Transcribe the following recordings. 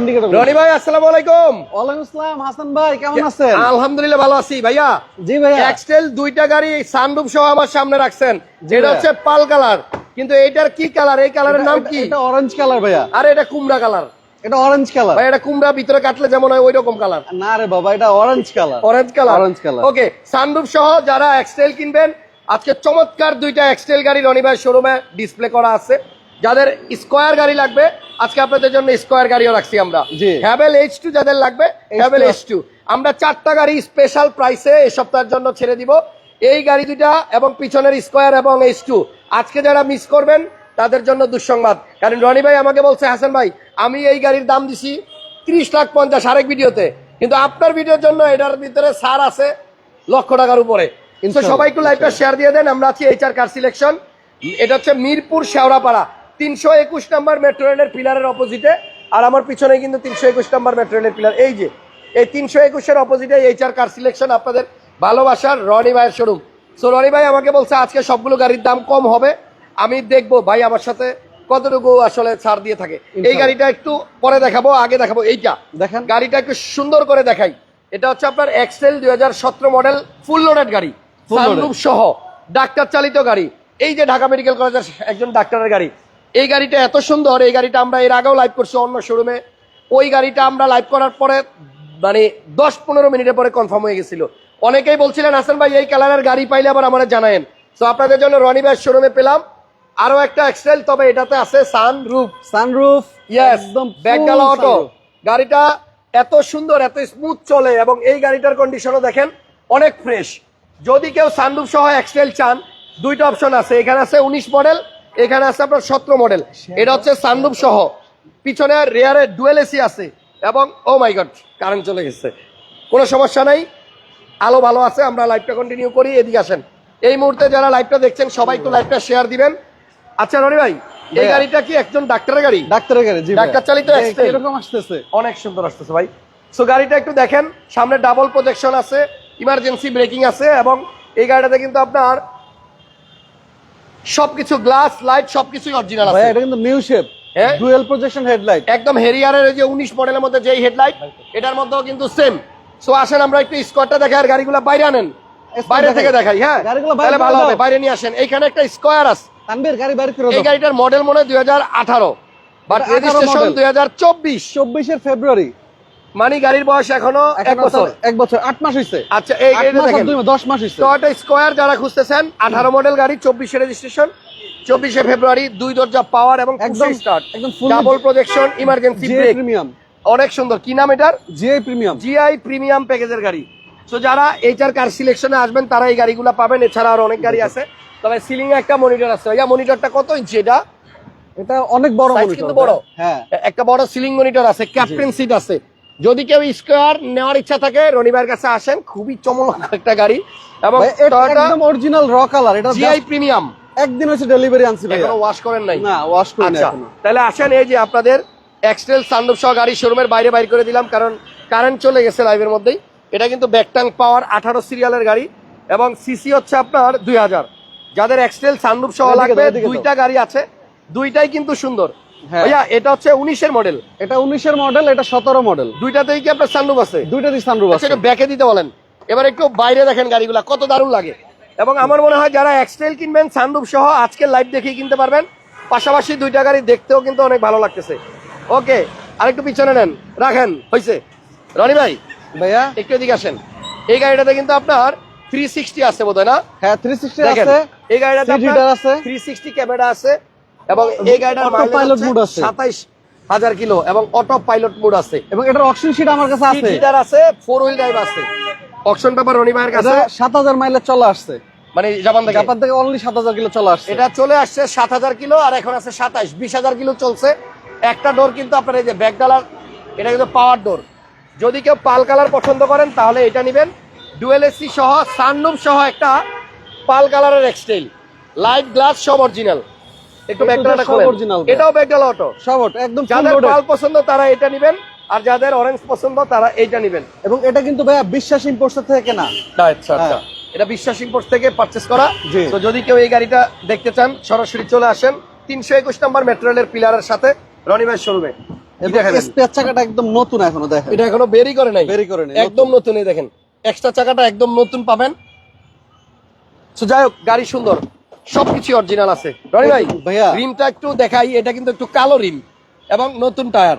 Indicator Roni ভাই আসসালামু আলাইকুম। ওয়ালাইকুম আসসালাম হাসান ভাই কেমন আছেন? আলহামদুলিল্লাহ ভালো আছি ভাইয়া। জি ভাইয়া। এক্সটেল দুইটা গাড়ি সানরুফ সহ আমার সামনে রাখছেন। যেটা হচ্ছে পাল কালার। কিন্তু এইটার কি কালার? এই কালারের নাম কি? এটা অরেঞ্জ কালার ভাইয়া। আরে এটা কুমড়া কালার। এটা অরেঞ্জ কালার। ভাই এটা কুমড়া ভিতরে কাটলে যেমন হয় ওই রকম কালার। না রে বাবা এটা orange colour. Orange colour? Orange color। Okay sunroof সহ যারা এক্সটেল কিনবেন আজকে চমৎকার দুইটা এক্সটেল গাড়ি রনি ভাই শোরুমে ডিসপ্লে করা আছে। যাদের স্কোয়ার গাড়ি লাগবে আজকে আপনাদের জন্য স্কোয়ার গাড়িও রাখছি আমরা। হ্যাভেল এইচ টু যাদের লাগবে হ্যাভেল এইচ টু আমরা চারটা গাড়ি স্পেশাল প্রাইসে এই সপ্তাহের জন্য ছেড়ে দিব। এই গাড়ি দুইটা এবং পিছনের স্কোয়ার এবং এইচ টু আজকে যারা মিস করবেন তাদের জন্য দুঃসংবাদ। কারণ রনি ভাই আমাকে বলছে হাসান ভাই আমি এই গাড়ির দাম দিছি ত্রিশ লাখ পঞ্চাশ আরেক ভিডিওতে। কিন্তু আপনার ভিডিওর জন্য এটার ভিতরে সার আছে লক্ষ টাকার উপরে। সবাই একটু লাইভটা শেয়ার দিয়ে দেন আমরা আছি এইচআর কার সিলেকশন এটা হচ্ছে মিরপুর শেওড়াপাড়া। তিনশো একুশ নাম্বার মেট্রো রেলের পিলারের অপোজিটে আর আমার পিছনে কিন্তু তিনশো একুশ নাম্বার মেট্রো রেলের পিলার এই যে এই তিনশো একুশের অপোজিটে এইচআর কার সিলেকশন আপনাদের ভালোবাসার রনি ভাইয়ের শোরুম সো রনি ভাই আমাকে বলছে আজকে সবগুলো গাড়ির দাম কম হবে। আমি দেখব ভাই আমার সাথে কতটুকু আসলে ছাড় দিয়ে থাকে। এই গাড়িটা একটু পরে দেখাবো আগে দেখাবো। এইটা দেখেন। গাড়িটা একটু সুন্দর করে দেখাই। এটা হচ্ছে আপনার এক্সেল দুই হাজার সতেরো মডেল ফুল লোডেড গাড়ি। সহ ডাক্তার চালিত গাড়ি। এই যে ঢাকা মেডিকেল কলেজের একজন ডাক্তারের গাড়ি। এই গাড়িটা এত সুন্দর এই গাড়িটা আমরা এর আগেও লাইভ করছি অন্য শোরুমে ওই গাড়িটা আমরা লাইভ করার পরে মানে দশ পনেরো মিনিটের পরে কনফার্ম হয়ে গেছিল। অনেকেই বলছিলেন হাসান ভাই এই কালারের গাড়ি পাইলে আবার আমার জানায়েন। তো আপনাদের জন্য রনি ভাই শোরুমে পেলাম। আরও একটা এক্সেল তবে এটাতে আছে সান রুফ সানরুফ ইয়েস একদম full অটো গাড়িটা এত সুন্দর এত স্মুথ চলে এবং এই গাড়িটার কন্ডিশনও দেখেন অনেক ফ্রেশ যদি কেউ সানরুফ সহ এক্সেল চান দুইটা অপশন আছে। এখানে আছে উনিশ মডেল এখানে আছে আপনার সতেরো মডেল। এটা হচ্ছে সানরুফ সহ। পিছনে রেয়ারে ডুয়েল এসি আছে এবং ও মাই গড কারেন্ট চলে গেছে। কোনো সমস্যা নাই। আলো ভালো আছে আমরা লাইভটা কন্টিনিউ করি এদিকে আসেন। এই মুহূর্তে যারা লাইভটা দেখছেন সবাই একটু লাইভটা শেয়ার দিবেন। আচ্ছা রনি ভাই এই গাড়িটা কি একজন ডাক্তারের গাড়ি? ডাক্তারের গাড়ি ডাক্তার চালিত এরকম আসতেছে। অনেক সুন্দর আসতেছে ভাই। সো গাড়িটা একটু দেখেন সামনে ডাবল প্রজেকশন আছে ইমার্জেন্সি ব্রেকিং আছে এবং এই গাড়িটাতে কিন্তু আপনার সবকিছু গ্লাস লাইট সবকিছুই অরিজিনাল আছে। এটা কিন্তু new shape? Dual projection headlight একদম হেরিয়ারের যে উনিশ মডেলের মধ্যে যেই হেডলাইট এটার মধ্যেও কিন্তু সেম সো আসেন আমরা একটু স্কোয়ারটা দেখাই আর গাড়িগুলো বাইরে আনেন। বাইরে থেকে দেখাই। হ্যাঁ? গাড়িগুলো বাইরে তাহলে ভালো হবে বাইরে নিয়ে আসেন। এইখানে একটা স্কোয়ার আছে। তানবীর গাড়ি বাইরে করে এই গাড়িটার মডেল মনে হয় দুই হাজার আঠারো। বাট এটা 18 রেজিস্ট্রেশন model। দুই হাজার চব্বিশ। 24 এর ফেব্রুয়ারি মানে গাড়ির বয়স এখনও এক বছর। এক বছর আট মাস হইছে। আচ্ছা এই 8 গাড়িটা মাস আর দেখেন 2 মাস 10 মাস টয়টা স্কোয়ার যারা খুঁজতেছেন আঠারো মডেল গাড়ি চব্বিশে রেজিস্ট্রেশন চব্বিশে ফেব্রুয়ারি দুই দরজা পাওয়ার এবং একদম স্টার্ট একদম double projection emergency brake premium অনেক সুন্দর। কি নাম এটার? জিআই প্রিমিয়াম জিআই প্রিমিয়াম প্যাকেজের গাড়ি। তো যারা এইটার কার সিলেকশনে আসবেন তারা এই গাড়িগুলো পাবেন। এছাড়া আর অনেক গাড়ি আছে। তবে সিলিং একটা মনিটর আছে। ভাইয়া মনিটরটা কত ইঞ্চি এটা? এটা অনেক বড় কিন্তু বড়। হ্যাঁ। একটা বড় সিলিং মনিটর আছে ক্যাপ্টেন সিট আছে। যদি কেউ স্কোয়ার নেওয়ার ইচ্ছা থাকে রনিবার কাছে আসেন খুবই চমৎকার একটা গাড়ি। এবং এটা একদম অরিজিনাল র কালার এটা জিআই প্রিমিয়াম একদিন হচ্ছে ডেলিভারি আনছি ভাই এখনও ওয়াশ করেন নাই? না ওয়াশ করি না আচ্ছা এখনও। তাহলে আসেন এই যে আপনাদের এক্সটেল সানরুফ সহ গাড়ি শোরুমের বাইরে বাইর করে দিলাম কারণ কারেন্ট চলে গেছে লাইভের মধ্যেই। এটা কিন্তু ব্যাকটাং পাওয়ার আঠারো সিরিয়ালের গাড়ি এবং সিসি হচ্ছে আপনার দুই হাজার। যাদের এক্সটেল সানরুফ সহ লাগবে। দুইটা গাড়ি আছে দুইটাই কিন্তু সুন্দর। ভাইয়া এটা হচ্ছে উনিশের মডেল এটা 19 এর মডেল এটা 17 মডেল দুইটাতেই কি আপনার সানরুফ আছে? সানরুফ আচ্ছা আছে। একটু ব্যাকে দিতে বলেন। এবার একটু বাইরে দেখেন গাড়িগুলা কত দারুণ লাগে। এবং আমার মনে হয় যারা এক্সটেল কিনবেন সানরুফ সহ আজকের লাইভ দেখেই কিনতে পারবেন। পাশাপাশি দুইটা গাড়ি দেখতেও কিন্তু অনেক ভালো লাগতেছে। ওকে আরেকটু পিছনে নেন। রাখেন হয়েছে রনি ভাই ভাইয়া? একটু এদিকে আসেন। এই গাড়িটাতে কিন্তু আপনার থ্রি সিক্সটি আছে বোধ না? হ্যাঁ 360 দেখেন আছে। এই গাড়িটাতে। থ্রি সিক্সটি ক্যামেরা আছে। এবং এই গাড়িটার pilot mode আছে। সাতাইশ হাজার কিলো এবং অটো পাইলট মোড আছে। এবং এটার অপশন শিট আমার কাছে আছে। সিট আছে ফোর হুইল ড্রাইভ আছে। অপশন পেপার রনি ভাইয়ের কাছে। 7000 মাইলে চলে আসছে। মানে জাপান থেকে। জাপান থেকে অনলি 7000 কিলো চলে আসছে। এটা চলে আসছে সাত হাজার কিলো আর এখন আছে সাতাইশ। বিশ হাজার কিলো চলছে। একটা ডোর কিন্তু আপনার এই যে ব্যাক ডালার এটা কিন্তু পাওয়ার ডোর যদি কেউ পাল কালার পছন্দ করেন তাহলে এটা নেবেন। ডুয়েল এসি সহ সানরুফ সহ একটা পাল কালারের এক্সটেল লাইট গ্লাস সব অরিজিনাল একটু A to Z ব্যাকডালাটা খোলেন। এটাও ব্যাকডালা অটো সব ওটা একদম যাদের পাল পছন্দ তারা এটা নেবেন। আর যাদের অরেঞ্জ পছন্দ তারা এইটা নেবেন। এবং এটা কিন্তু ভাইয়া বিশ্বাস ইম্পোর্টস থেকে কেনা আচ্ছা আচ্ছা এটা বিশ্বাস থেকে পারচেস করা। তো যদি কেউ এই গাড়িটা দেখতে চান সরাসরি চলে আসেন। তিনশো একুশ নম্বর মেট্রো রেলের পিলারের সাথে রনি ভাই শোরুমে। চাকাটা একদম নতুন এখনও দেখেন। এটা এখনও বেরি করে নাই? বেরি করে নেই একদম নতুন। এই দেখেন। এক্সট্রা চাকাটা একদম নতুন পাবেন। যাই হোক গাড়ি সুন্দর। সবকিছু অরিজিনাল আছে। রনি ভাই ভাইয়া। রিমটা একটু দেখাই এটা কিন্তু একটু কালো রিম এবং নতুন টায়ার।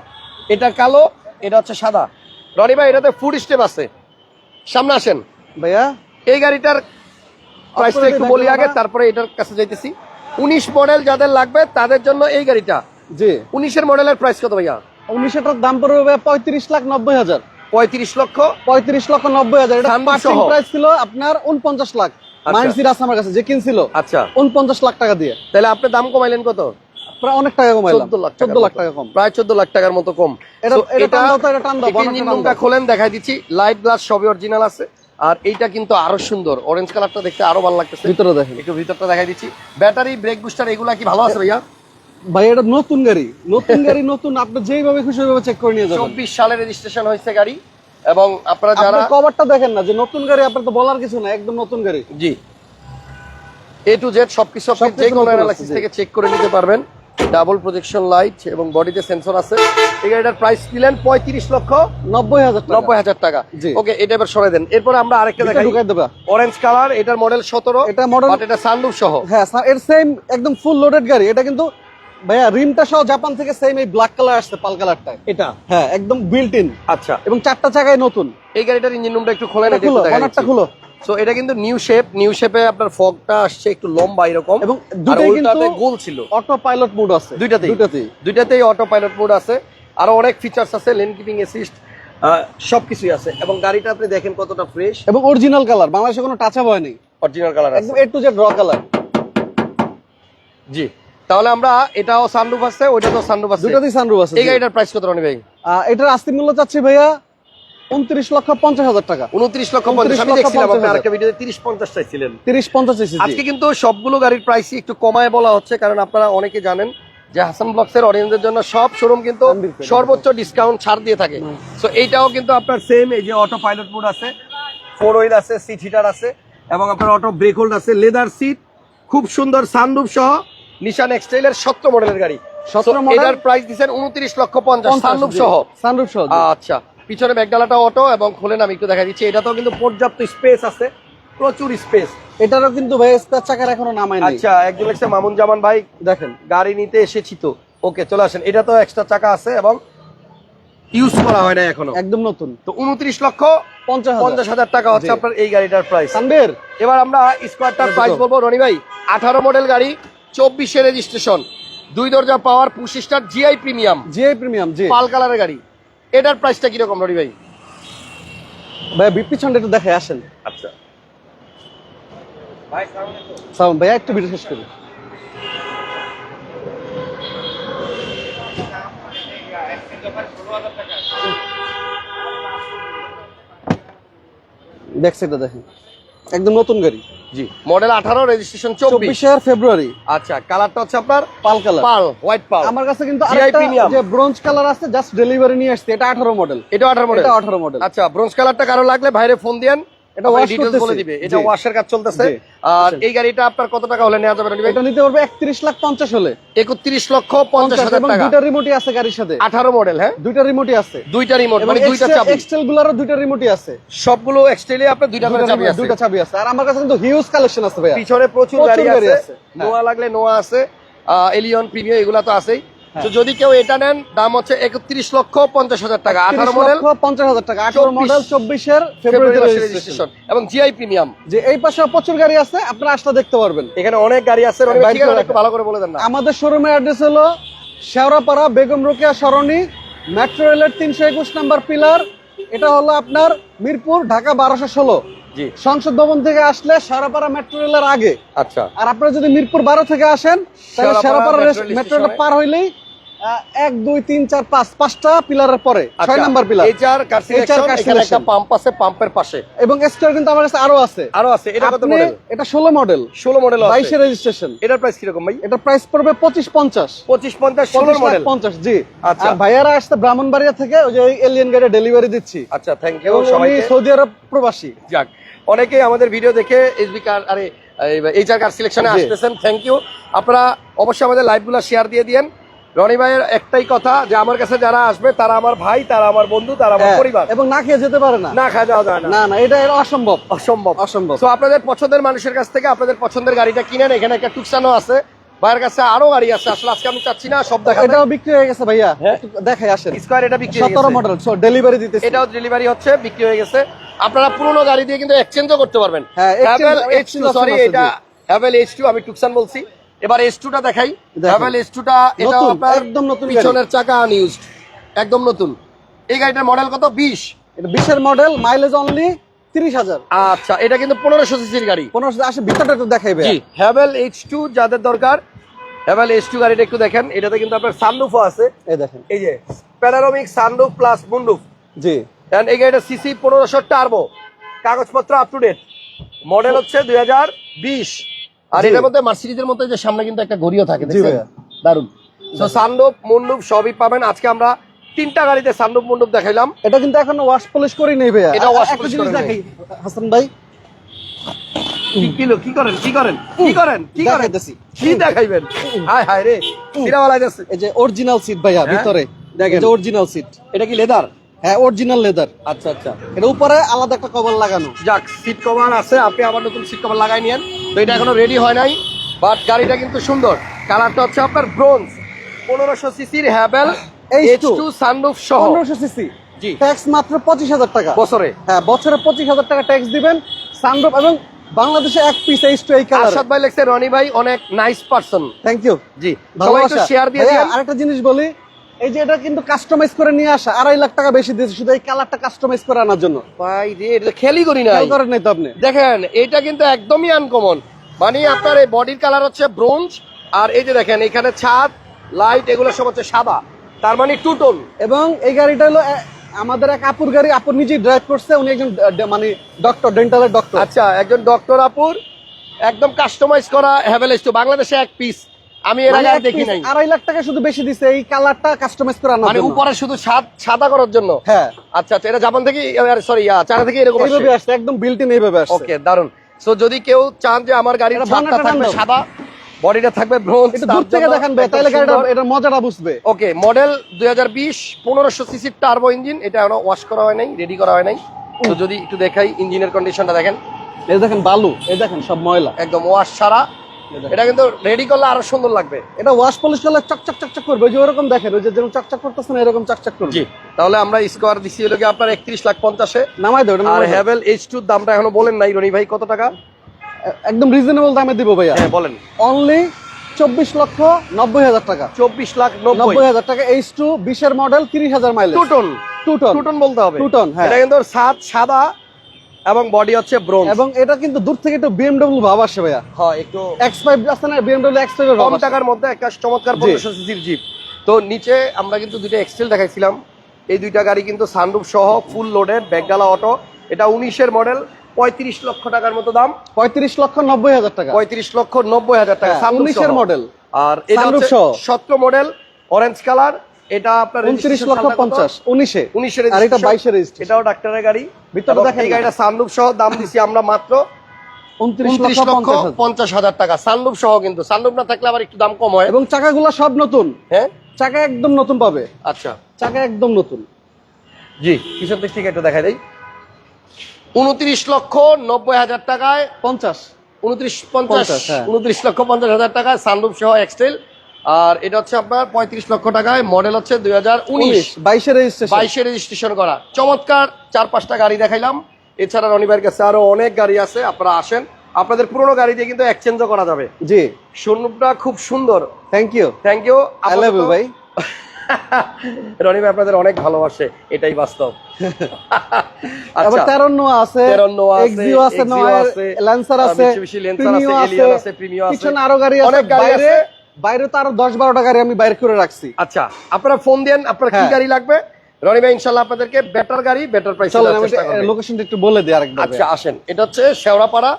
এটা কালো এটা হচ্ছে সাদা। রনি ভাই এটাতে ফুড স্টেপ আছে। সামনে আসেন। ভাইয়া। এই গাড়িটার প্রাইসটা একটু বলি আগে তারপরে এটার কাছে যাইতেছি। উনিশ মডেল যাদের লাগবে তাদের জন্য এই গাড়িটা। জি। উনিশের মডেলের প্রাইস কত ভাইয়া? উনিশটার দাম পড়বে ভাইয়া পঁয়ত্রিশ লাখ নব্বই হাজার। পঁয়ত্রিশ লক্ষ? পঁয়ত্রিশ লক্ষ নব্বই হাজার। এটা প্রাইস ছিল আপনার উনপঞ্চাশ লাখ। মাইন্সির আছে আমার কাছে যে কিনছিল। আচ্ছা। উনপঞ্চাশ লাখ টাকা দিয়ে। তাহলে আপনি দাম কমাইলেন কত? প্রায় অনেক টাকা কমাইলাম। চোদ্দ লাখ টাকা কম। প্রায় চোদ্দ লাখ টাকার মতো কম। এটা- এটা এটা। খোলেন দেখাই দিচ্ছি। লাইট গ্লাস সবই অরিজিনাল আছে। আর এইটা কিন্তু আরও সুন্দর। অরেঞ্জ কালারটা দেখতে আরও ভালো লাগতেছে। ভিতরে দেখেন। একটু ভিতরটা দেখাই দিচ্ছি। ব্যাটারি ব্রেক বুস্টার এগুলা কি ভালো আছে ভাইয়া? ভাই এটা নতুন গাড়ি। নতুন গাড়ি নতুন। আপনি যেইভাবে খুশি ওইভাবে চেক করে নিয়ে যাবেন। চব্বিশ সালে রেজিস্ট্রেশন হয়েছে গাড়ি। এবং আপনারা যারা কভারটা দেখেন না যে নতুন গাড়ি আপনার তো বলার কিছু না একদম নতুন গাড়ি। জি। এ টু জেড সবকিছু আপনি যে কোনো অ্যানালাইসিস থেকে চেক করে নিতে পারবেন। ডাবল প্রজেকশন লাইট এবং বডিতে সেন্সর আছে। এই গাড়িটার প্রাইস দিলেন পঁয়ত্রিশ লক্ষ নব্বই হাজার নব্বই হাজার টাকা। জি। ওকে এটা এবার সরাই দেন। এরপরে আমরা আরেকটা দেখাই। ঢুকাই দেবা। অরেঞ্জ কালার এটার মডেল সতেরো এটা মডেল এটা সানরুফ সহ। হ্যাঁ স্যার এর সেম একদম ফুল লোডেড গাড়ি। এটা কিন্তু ভাইয়া রিমটা সহ জাপান থেকে সেম এই ব্ল্যাক কালার আসছে পাল কালারটা এটা? হ্যাঁ একদম বিল্ট ইন আচ্ছা। এবং চারটা চাকায় নতুন। এই গাড়িটার ইঞ্জিন রুমটা একটু খোলেন এটা খুলো অনারটা খুলো। সো এটা কিন্তু নিউ শেপ নিউ শেপে আপনার ফগটা আসছে একটু লম্বা এরকম এবং দুটোই কিন্তু গোল ছিল। অটো পাইলট মোড আছে। দুইটাতেই। দুইটাতেই। দুইটাতেই অটো পাইলট মোড আছে। আরও অনেক ফিচার্স আছে লেন কিপিং অ্যাসিস্ট সবকিছুই আছে। এবং গাড়িটা আপনি দেখেন কতটা ফ্রেশ এবং অরিজিনাল কালার বাংলাদেশে কোনো টাচ আপ হয়নি অরিজিনাল কালার একদম এ টু জেড র কালার জি। তাহলে আমরা এটাও সানরুফ আছে ওইটাতেও সানরুফ আছে। দুইটাতেই সানরুফ আছে এই গাড়িটার প্রাইস কত রনি ভাই? এটার আস্তি মূল্য চাচ্ছি ভাইয়া উনত্রিশ লক্ষ পঞ্চাশ হাজার টাকা। উনত্রিশ লক্ষ 29 পঞ্চাশ আমি দেখছিলাম আপনি আরেকটা ভিডিওতে তিরিশ পঞ্চাশ চাইছিলেন। তিরিশ পঞ্চাশ আজকে কিন্তু সবগুলো গাড়ির প্রাইসই একটু কমায় বলা হচ্ছে কারণ আপনারা অনেকে জানেন যে হাসান ব্লকসের অডিয়েন্সের জন্য সব শোরুম কিন্তু সর্বোচ্চ ডিসকাউন্ট ছাড় দিয়ে থাকে। সো এইটাও কিন্তু আপনার সেম এই যে অটো পাইলট মোড আছে ফোর হুইল আছে সিট হিটার আছে এবং আপনার অটো ব্রেক হোল্ড আছে লেদার সিট খুব সুন্দর সানরুফ সহ নিশান এক্সটাইলের সতেরো মডেলের গাড়ি। 17 So, model? এটার প্রাইস দিচ্ছেন উনত্রিশ লক্ষ পঞ্চাশ সানরুফ সহ। আচ্ছা পিছনে ব্যাগডালাটা অটো এবং খুলেন আমি একটু দেখা দিচ্ছি। এটাতেও কিন্তু পর্যাপ্ত স্পেস আছে প্রচুর স্পেস এটারও কিন্তু ভাই চাকার এখনও নাই। আচ্ছা একজন লাগছে মামুন জামান ভাই। দেখেন। গাড়ি নিতে এসেছি তো। ওকে চলে আসেন। এটা তো এক্সট্রা চাকা আছে এবং ইউজ করা হয় না এখনও। একদম নতুন। তো উনত্রিশ লক্ষ পঞ্চাশ পঞ্চাশ হাজার টাকা হচ্ছে আপনার এই গাড়িটার প্রাইস সানবের এবার আমরা স্কোয়ারটার প্রাইস বলব। রনি ভাই আঠারো মডেল গাড়ি চব্বিশে রেজিস্ট্রেশন দুই দরজা power push start GI premium GI premium জি। পাল কালারের গাড়ি। এটার প্রাইসটা কীরকম রনি ভাই? ভাই বিপি ছন্ডে একটু দেখে আসেন। আচ্ছা। সালাম ভাইয়া একটু ভিডিও শেষ করি। দেখছে এটা দেখেন একদম নতুন গাড়ি। জি মডেল আঠারো রেজিস্ট্রেশন চব্বিশ। ফেব্রুয়ারি আচ্ছা কালারটা হচ্ছে আপনার পাল কালার পাল হোয়াইট পাল। আমার কাছে কিন্তু যে ব্রোঞ্জ কালার আছে জাস্ট ডেলিভারি নিয়ে আসছে এটা আঠারো মডেল এটা আঠারো মডেল আঠারো মডেল আচ্ছা ব্রোঞ্জ কালারটা কারও লাগলে বাইরে ফোন দিয়েন। এটা wash বলে দিবে এটা ওয়াশের কাজ চলতেছে। আর এই গাড়িটা আপনার কত টাকা হলে নেওয়া যাবে রনি ভাই এটা নিতে পারবে একত্রিশ লাখ পঞ্চাশ হলে। একত্রিশ লক্ষ পঞ্চাশ হাজার টাকা। দুইটা রিমোটই আছে গাড়ির সাথে। আঠারো মডেল হ্যাঁ? দুইটা রিমোটই আছে। দুইটা রিমোট মানে দুইটা চাবি। এক্সটেল গুলারও দুইটা রিমোটই আছে। সবগুলো এক্সটেলে আপনার দুইটা করে চাবি আছে। দুইটা চাবি আছে। আর আমার কাছে কিন্তু হিউজ কালেকশন আছে ভাইয়া। পিছনে প্রচুর গাড়ি আছে। হ্যাঁ। নোয়া লাগলে নোয়া আছে। এলিয়ন প্রিমিয়াম এগুলা তো আছেই। তো যদি কেউ এটা নেন দাম হচ্ছে একত্রিশ লক্ষ পঞ্চাশ হাজার টাকা। আঠারো মডেল পঞ্চাশ হাজার টাকা। আঠারো মডেল চব্বিশের ফেব্রুয়ারি রেজিস্ট্রেশন এবং জিআই প্রিমিয়াম যে এই পাশে প্রচুর গাড়ি আছে আপনারা আসলে দেখতে পারবেন। এখানে অনেক গাড়ি আছে। একটু ভালো করে বলে দেন না। আমাদের শোরুমের অ্যাড্রেস হলো শেওড়াপাড়া বেগম রোকেয়া সরণি মেট্রো রেলের তিনশো একুশ নাম্বার পিলার এটা হলো আপনার মিরপুর ঢাকা বারোশো ষোলো। সংসদ ভবন থেকে আসলে শেওড়াপাড়া মেট্রো রেলের আগে। আচ্ছা। আর আপনারা যদি মিরপুর বারো থেকে আসেন তাহলে রেল মেট্রো রেল পার হইলেই এক দুই তিন চার পাঁচ পাঁচটা পিলারের পরে। আচ্ছা, ছয় নাম্বার পিলার। এইচআর এখানে একটা পাম্প আছে পাম্পের পাশে। এবং কিন্তু আমার কাছে আরও আছে। আরও আছে এটা কত মডেল এটা ষোলো মডেল 16 মডেল আছে। বাইশে রেজিস্ট্রেশন এটার প্রাইস কীরকম ভাই? এটা প্রাইস পড়বে পঁচিশ পঞ্চাশ। 25 50 16 মডেল পঞ্চাশ জি। আচ্ছা। ভাইয়ারা আসতে ব্রাহ্মণবাড়িয়া থেকে ওই যে এলিয়ান গাড়ি ডেলিভারি দিচ্ছি। আচ্ছা থ্যাংক ইউ সবাইকে। সৌদি আরব প্রবাসী। যাক অনেকেই আমাদের ভিডিও দেখে এসবি কার আরে এইচআর কার সিলেকশনে। আসতেছেন থ্যাংক ইউ আপনারা অবশ্যই আমাদের লাইভগুলো শেয়ার দিয়ে দিয়েন। রনি ভাইয়ের একটাই কথা যে আমার কাছে যারা আসবে তারা আমার ভাই তারা আমার বন্ধু তারা আমার হ্যাঁ, পরিবার। এবং না খেয়ে যেতে পারে না। না খাওয়া যাওয়া যায় না। না এটা অসম্ভব। অসম্ভব। অসম্ভব। তো আপনাদের পছন্দের মানুষের কাছ থেকে আপনাদের পছন্দের গাড়িটা কিনেন। এখানে একটা টুকসানো আছে। ভাইয়ের কাছে আরও গাড়ি আছে। আসলে আজকে আমি চাচ্ছি না সব দেখাতে। এটাও বিক্রি হয়ে গেছে ভাইয়া। হ্যাঁ। দেখাই আসেন। স্কোয়ার এটা বিক্রি হয়ে সতেরো গেছে। মডেল ডেলিভারি দিতেছি। এটাও ডেলিভারি হচ্ছে বিক্রি হয়ে গেছে। আপনারা পুরনো গাড়ি দিয়ে কিন্তু এক্সচেঞ্জও করতে পারবেন। হ্যাঁ, option সরি এটা। হ্যাভেল এইচ টু আমি টুকসান বলছি। এবার এইচ টুটা দেখাই। হ্যাভেল এইচ টুটা এটা একদম নতুন পিছনের চাকা আনইউজড একদম নতুন। এই গাড়িটার মডেল কত? বিশ। এটা বিশের মডেল মাইলেজ অনলি তিরিশ হাজার। আচ্ছা এটা কিন্তু পনেরোশো সিসির গাড়ি। পনেরোশো আসে ভিতরটা একটু দেখাইবে। জি হ্যাভেল এইচ টু যাদের দরকার হ্যাভেল এইচ টু গাড়িটা একটু দেখেন এটাতে কিন্তু আপনার সানরুফও আছে। এই দেখেন। এই যে প্যানারোমিক সানরুফ প্লাস মুন্ডুফ জি। And এই গাড়িটা সিসি পনেরোশো টার্বো কাগজপত্র আপ টু ডেট মডেল হচ্ছে দুই হাজার বিশ। আর এটার মধ্যে মার্সিডিজের মধ্যে যে সামনে কিন্তু একটা ঘড়িও থাকে। দারুণ তো মুন্ডুপ সবই পাবেন। আজকে আমরা তিনটা গাড়িতে মুন্ডুপ দেখাইলাম। এটা কিন্তু এখন ওয়াশ পলিশ করি নেই ভাইয়া। এটা করে নেই। দেখাই। হাসান ভাই। কি কিলো? কি করেন? কি করেন? কি করেন? কি করেন? কি দেখাইবেন? হায় রে। সিরাওয়ালা যাচ্ছে। এই যে অরিজিনাল সিট ভাইয়া? ভিতরে। দেখেন। যে অরিজিনাল সিট এটা কি লেদার হ্যাঁ অরিজিনাল লেদার আচ্ছা আচ্ছা। এটা উপরে আলাদা একটা কভার লাগানো। যাক সিট কভার আছে। আপনি আবার নতুন সিট কভার লাগাই নিয়েন। তো এটা এখনও রেডি হয় নাই বাট গাড়িটা কিন্তু সুন্দর। কালারটা হচ্ছে আপনার ব্রোঞ্জ পনেরোশো সিসির হ্যাভেল এইচ টু সানরুফ সহ। পনেরোশো সিসি জি। ট্যাক্স মাত্র পঁচিশ হাজার টাকা। বছরে। হ্যাঁ বছরে পঁচিশ হাজার টাকা ট্যাক্স দিবেন সানরুফ এবং বাংলাদেশে এক পিস এইচ টু এই কালার ভাই লেখছে রনি ভাই অনেক নাইস পারসন থ্যাংক ইউ জি। সবাই একটু শেয়ার দিয়ে আরেকটা জিনিস বলি এই যে এটা কিন্তু কাস্টমাইজ করে নিয়ে আসা আড়াই লাখ টাকা বেশি দিয়েছে শুধু এই কালারটা কাস্টমাইজ করে আনার জন্য। ভাই রে এটা খেলি করি না খেয়াল করেন নাই তো আপনি? দেখেন এটা কিন্তু একদমই আনকমন মানে আপনার এই বডির কালার হচ্ছে ব্রোঞ্জ আর এই যে দেখেন এখানে ছাদ লাইট এগুলো সব হচ্ছে সাদা। তার মানে টু টোন এবং এই গাড়িটা হলো আমাদের এক আপুর গাড়ি আপুর নিজেই ড্রাইভ করছে উনি একজন মানে ডক্টর ডেন্টালের ডক্টর আচ্ছা একজন ডক্টর আপুর একদম কাস্টমাইজ করা হ্যাভেলেজ তো বাংলাদেশে এক পিস আমি এর আগে দেখি নাই। মানে আড়াই লাখ টাকা শুধু বেশি দিছে এই কালারটা কাস্টমাইজ করে মানে উপরে শুধু সাদা করার জন্য? হ্যাঁ। আচ্ছা আচ্ছা এটা জাপান থেকে সরি চায়না থেকে এরকম এইভাবে আসছে একদম বিল্ট ইন এইভাবে আসছে। ওকে দারুণ সো যদি কেউ চান যে আমার গাড়ির ছাদটা থাকবে সাদা বডিটা থাকবে ব্রোঞ্জ একটু দূর থেকে দেখান ভাই তাহলে গাড়িটা এটা মজাটা বুঝবে। ওকে মডেল দুই হাজার বিশ পনেরোশো সিসির টার্বো ইঞ্জিন এটা এখনও ওয়াশ করা হয় নাই রেডি করা হয় নাই। তো যদি একটু দেখাই ইঞ্জিনের কন্ডিশনটা দেখেন। এই দেখেন বালু এই দেখেন সব ময়লা। একদম ওয়াশ ছাড়া। এটা কিন্তু রেডি করলে আরও সুন্দর লাগবে। এটা ওয়াশ পলিশ করলে চকচক চকচক করবে ওই যে ওরকম দেখেন ওই যে যেরকম চকচক করতেছে না এরকম চকচক করবে। জি তাহলে আমরা স্কোয়ার দিচ্ছি হলো কি আপনার একত্রিশ লাখ পঞ্চাশে নামাই দাও আর নামাই দাও। হ্যাভেল এইচ টুর দামটা এখনও বলেন নাই রনি ভাই কত টাকা? একদম রিজনেবল দামে দিব ভাইয়া। হ্যাঁ বলেন। অনলি চব্বিশ লক্ষ নব্বই হাজার টাকা। চব্বিশ লাখ নব্বই। হাজার টাকা এইচ টু বিশের মডেল তিরিশ হাজার mileage two ton two ton two ton বলতে হবে। Ton, হ্যাঁ। এটা কিন্তু সাত সাদা এবং বডি হচ্ছে ব্রোঞ্জ এবং এটা কিন্তু দূর থেকে একটু বিএমডব্লিউ ভাব আসে ভাইয়া। হ্যাঁ একটু এক্স ফাইভ আছে না বিএমডব্লিউ এক্স ফাইভ কম টাকার মধ্যে একটা চমৎকার। পনেরোশো সিসির জিপ তো নিচে আমরা কিন্তু দুইটা এক্সেল দেখাইছিলাম। এই দুইটা গাড়ি কিন্তু সানরুফ সহ ফুল লোডেড ব্যাগডালা অটো এটা উনিশের মডেল পঁয়ত্রিশ লক্ষ টাকার মতো দাম। পঁয়ত্রিশ লক্ষ নব্বই হাজার টাকা। পঁয়ত্রিশ লক্ষ নব্বই হাজার টাকা sunroof 19 এর সহ। আর এটা। সতেরো মডেল অরেঞ্জ কালার এটা আপনার উনত্রিশ লক্ষ পঞ্চাশ উনিশে। উনিশের আর এটা বাইশের রেজিস্ট্রেশন এটাও ডাক্তারের গাড়ি। ভিতরে দেখেন এই গাড়িটা সানরুফ সহ দাম দিছি আমরা মাত্র উনত্রিশ উনত্রিশ লক্ষ লক্ষ পঞ্চাশ হাজার। টাকা। সানরুফ সহ কিন্তু। সানরুফ না থাকলে আবার একটু দাম কম হয়। এবং চাকাগুলো সব নতুন। হ্যাঁ? চাকা একদম নতুন পাবে। আচ্ছা। চাকা একদম নতুন। জি পিছন দিক থেকে একটু দেখা দেই। উনত্রিশ লক্ষ নব্বই হাজার টাকায় পঞ্চাশ। উনত্রিশ পঞ্চাশ পঞ্চাশ, হ্যাঁ। উনত্রিশ লক্ষ পঞ্চাশ হাজার টাকায় সানরুফ সহ এক্সটেল আর এটা হচ্ছে আপনার পঁয়ত্রিশ লক্ষ টাকায় মডেল হচ্ছে দুই হাজার উনিশ। রেজিস্ট্রেশন বাইশে রেজিস্ট্রেশন করা। চমৎকার চার পাঁচটা গাড়ি দেখাইলাম। এছাড়া রনিবার কাছে আরও অনেক গাড়ি আছে আপনারা আসেন। আপনাদের পুরোনো গাড়ি দিয়ে কিন্তু এক্সচেঞ্জও করা যাবে। জি। সুন্দরটা খুব সুন্দর। Thank you thank you I love you ভাই। রনি ভাই আপনাদের অনেক ভালোবাসে এটাই বাস্তব। আবার আচ্ছা। তেরন্ন আছে তেরন্ন আছে, আছে আছে, ল্যান্সার আছে Mitsubishi আছে, আছে আছে, পিছনে আরও গাড়ি আছে অনেক গাড়ি আছে। বাইরে তো আরও দশ বারোটা গাড়ি আমি বাইরে করে রাখছি। আচ্ছা আপনারা ফোন দেন আপনার কি হ্যাঁ। গাড়ি লাগবে? রনি ভাই ইনশাল্লাহ আপনাদেরকে বেটার গাড়ি বেটার প্রাইসে। লোকেশনটা একটু বলে দিই আরেকবার। আচ্ছা আসেন। এটা হচ্ছে শেওড়াপাড়া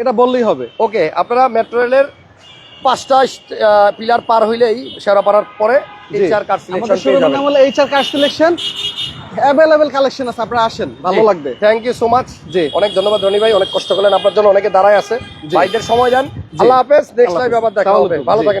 এটা বললেই হবে। ওকে আপনারা মেট্রো রেলের পাঁচটা পিলার পার হইলেই শেওড়াপাড়ার পরে। HR car selection available collection আছে আপনারা আসেন ভালো লাগবে। থ্যাংক ইউ সো মাচ জি। অনেক ধন্যবাদ রনি ভাই অনেক কষ্ট করলেন আপনার জন্য অনেকে দাঁড়ায় আছে। ভাইদের সময় যান। আল্লাহ হাফেজ নেক্সট টাইম আবার দেখা হবে। ভালো থাকেন।